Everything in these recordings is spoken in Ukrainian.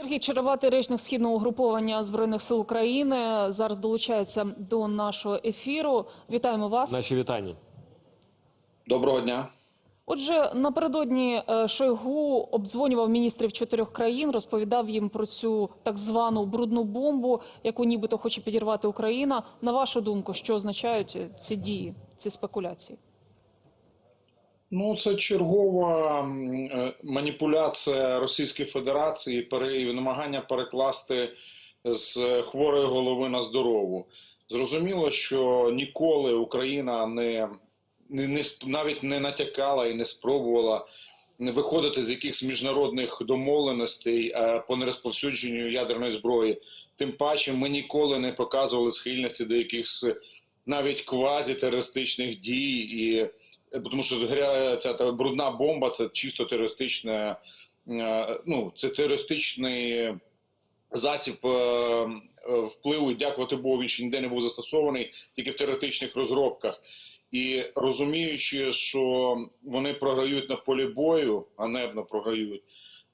Сергій Череватий, речник східного угруповання збройних сил України, зараз долучається до нашого ефіру. Вітаємо вас. Наші вітання. Доброго дня. Отже, напередодні е, Шойгу обдзвонював міністрів чотирьох країн, розповідав їм про цю так звану брудну бомбу, яку нібито хоче підірвати Україна. На вашу думку, що означають ці дії, ці спекуляції? Ну, це чергова е, маніпуляція Російської Федерації і намагання перекласти з хворої голови на здорову. Зрозуміло, що ніколи Україна не, не, не навіть не натякала і не спробувала виходити з якихось міжнародних домовленостей е, по нерозповсюдженню ядерної зброї. Тим паче, ми ніколи не показували схильності до якихось навіть квазітерористичних дій і тому що гря- ця брудна бомба це чисто терористичне, е, ну це терористичний засіб е, е, впливу. Дякувати Богу, він ще ніде не був застосований, тільки в теоретичних розробках. І розуміючи, що вони програють на полі бою, ганебно програють,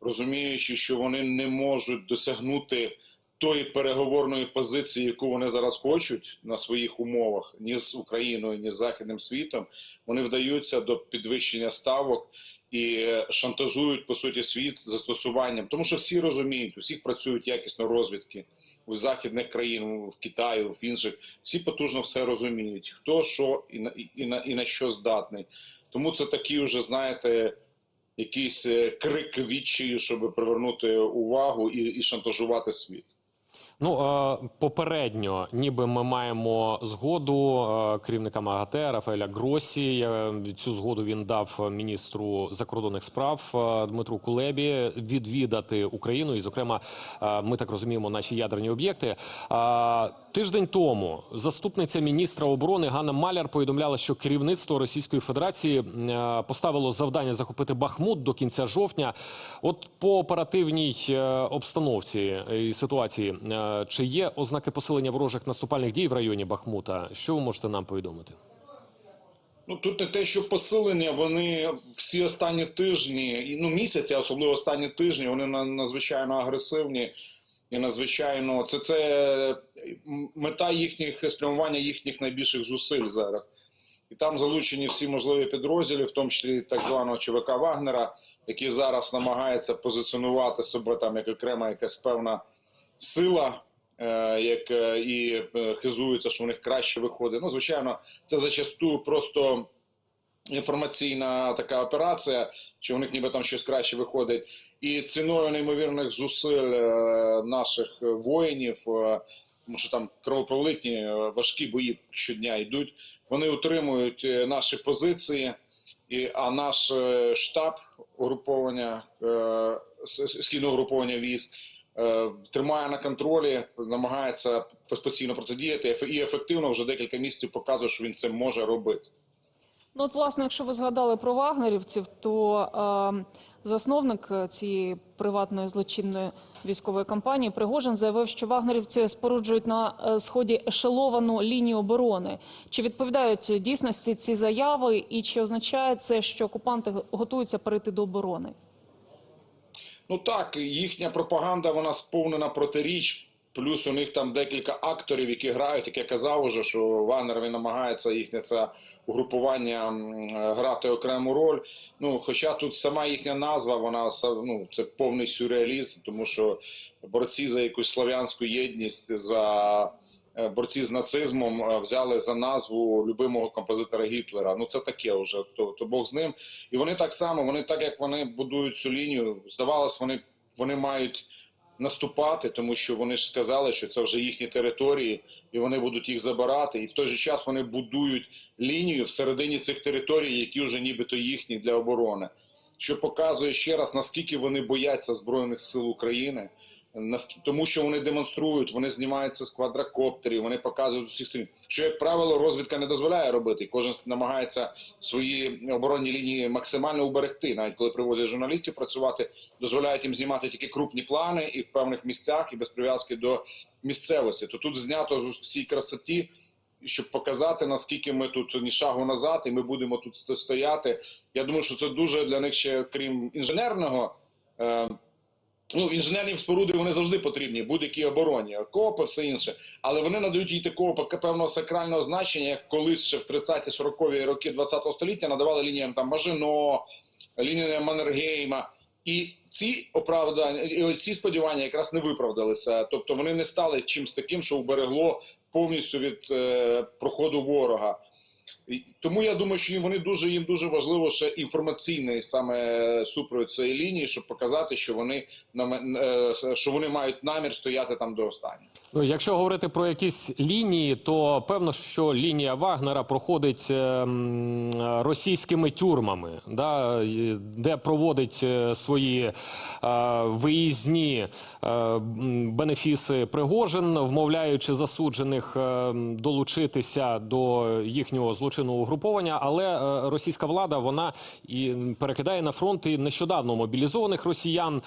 розуміючи, що вони не можуть досягнути тої переговорної позиції, яку вони зараз хочуть на своїх умовах, ні з Україною, ні з західним світом, вони вдаються до підвищення ставок і шантажують по суті світ застосуванням, тому що всі розуміють, у всіх працюють якісно розвідки у західних країн, в Китаю, в інших. Всі потужно все розуміють, хто що і на і на і на що здатний. Тому це такі вже знаєте. Якийсь е, крик відчаю, щоб привернути увагу і, і шантажувати світ. Ну е, попередньо, ніби ми маємо згоду е, керівника МАГАТЕ Рафаеля Гросі. Цю згоду він дав міністру закордонних справ е, Дмитру Кулебі відвідати Україну, і, зокрема, ми так розуміємо, наші ядерні об'єкти. Тиждень тому заступниця міністра оборони Ганна Маляр повідомляла, що керівництво Російської Федерації поставило завдання захопити Бахмут до кінця жовтня. От по оперативній обстановці і ситуації, чи є ознаки посилення ворожих наступальних дій в районі Бахмута? Що ви можете нам повідомити? Ну тут не те, що посилення, вони всі останні тижні, ну місяці, особливо останні тижні, вони на- надзвичайно агресивні і надзвичайно це, це мета їхніх спрямування їхніх найбільших зусиль зараз. І там залучені всі можливі підрозділи, в тому числі так званого ЧВК Вагнера, який зараз намагається позиціонувати себе там як окрема якась певна сила, е, як е, і е, хизується, що в них краще виходить. Ну, звичайно, це зачасту просто інформаційна така операція, що в них ніби там щось краще виходить. І ціною неймовірних зусиль наших воїнів, тому що там кровопролитні важкі бої щодня йдуть. Вони утримують наші позиції. І, а наш штаб угруповання східного угруповання військ тримає на контролі, намагається постійно протидіяти і ефективно вже декілька місяців показує, що він це може робити. Ну, от, власне, якщо ви згадали про вагнерівців, то е, засновник е, цієї приватної злочинної військової кампанії Пригожин заявив, що вагнерівці споруджують на е, сході ешеловану лінію оборони. Чи відповідають дійсності ці заяви, і чи означає це, що окупанти готуються перейти до оборони? Ну так, їхня пропаганда вона сповнена протиріч. Плюс у них там декілька акторів, які грають, як я казав уже, що Вагнер він намагається їхнє це угрупування грати окрему роль. Ну, хоча тут сама їхня назва, вона ну, це повний сюрреалізм, тому що борці за якусь слов'янську єдність, за борці з нацизмом е, взяли за назву любимого композитора Гітлера. Ну це таке вже, то, то Бог з ним. І вони так само, вони так як вони будують цю лінію, здавалось, вони, вони мають наступати, тому що вони ж сказали, що це вже їхні території, і вони будуть їх забирати. І в той же час вони будують лінію всередині цих територій, які вже нібито їхні для оборони. Що показує ще раз, наскільки вони бояться збройних сил України, тому що вони демонструють, вони знімаються з квадрокоптерів, вони показують усіх сторін. Що як правило, розвідка не дозволяє робити. Кожен намагається свої оборонні лінії максимально уберегти. Навіть коли привозять журналістів працювати, дозволяють їм знімати тільки крупні плани і в певних місцях, і без прив'язки до місцевості. То тут знято з всій красоті. Щоб показати наскільки ми тут ні шагу назад, і ми будемо тут стояти. Я думаю, що це дуже для них ще крім інженерного е, Ну, інженерні споруди вони завжди потрібні, будь-якій обороні, окопи, все інше. Але вони надають їй такого певного сакрального значення, як колись ще в 30-40-ві роки 20-го століття надавали лініям там Мажино, лініям Маннергейма. І ці оправдання, і ці сподівання якраз не виправдалися. Тобто вони не стали чимось таким, що вберегло повністю від е, проходу ворога. Тому я думаю, що вони дуже їм дуже важливо ще інформаційний саме супровід цієї лінії, щоб показати, що вони е, що вони мають намір стояти там до останнього. Ну, якщо говорити про якісь лінії, то певно, що лінія Вагнера проходить е, російськими тюрмами, да, де проводить е, свої е, виїзні бенефіси Пригожин, вмовляючи засуджених е, долучитися до їхнього злочинного угруповання. Але е, російська влада вона і перекидає на фронт і нещодавно мобілізованих росіян.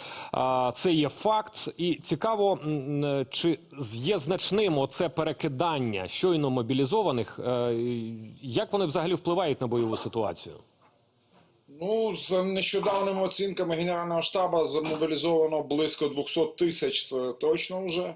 Це є факт, і цікаво, е, чи є значним оце перекидання щойно мобілізованих. е, Як вони взагалі впливають на бойову ситуацію? Ну, за нещодавними оцінками Генерального штабу замобілізовано близько 200 тисяч, це точно вже.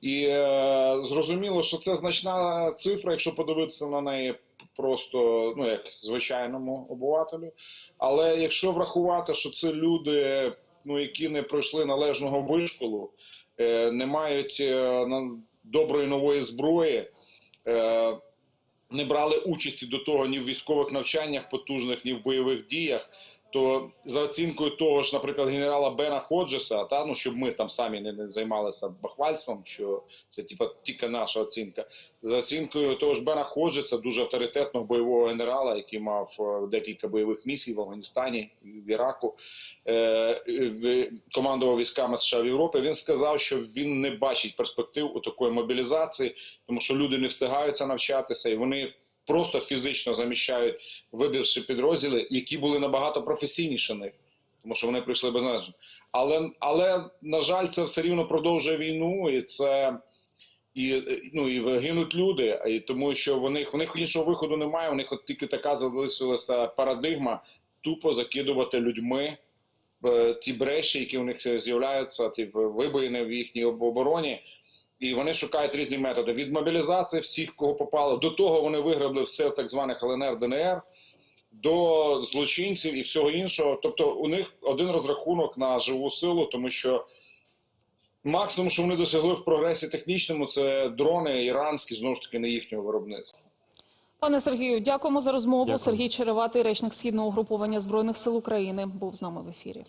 І е, зрозуміло, що це значна цифра, якщо подивитися на неї просто, ну як звичайному обувателю. Але якщо врахувати, що це люди, ну які не пройшли належного вишколу, е, не мають е, доброї нової зброї. Е, не брали участі до того ні в військових навчаннях потужних, ні в бойових діях. То за оцінкою того ж, наприклад, генерала Бена Ходжеса, та ну щоб ми там самі не, не займалися бахвальством, що це типа тільки наша оцінка. За оцінкою того ж Бена Ходжеса, дуже авторитетного бойового генерала, який мав е, декілька бойових місій в Афганістані, в Іраку, е, командував військами США в Європі. Він сказав, що він не бачить перспектив у такої мобілізації, тому що люди не встигаються навчатися, і вони просто фізично заміщають вибивши підрозділи, які були набагато професійніші них, тому що вони прийшли без нас. Але, але на жаль, це все рівно продовжує війну, і це. І ну і гинуть люди, і тому що в них в них іншого виходу немає. У них от тільки така залишилася парадигма тупо закидувати людьми е, ті бреші, які у них з'являються, ті вибоїни в їхній обороні. І вони шукають різні методи від мобілізації всіх, кого попало. До того вони виграбли все в так званих ЛНР, ДНР, до злочинців і всього іншого. Тобто у них один розрахунок на живу силу, тому що максимум, що вони досягли в прогресі технічному, це дрони іранські, знову ж таки, не їхнього виробництва. Пане Сергію, дякуємо за розмову. Дякую. Сергій Череватий, речник східного угруповання збройних сил України, був з нами в ефірі.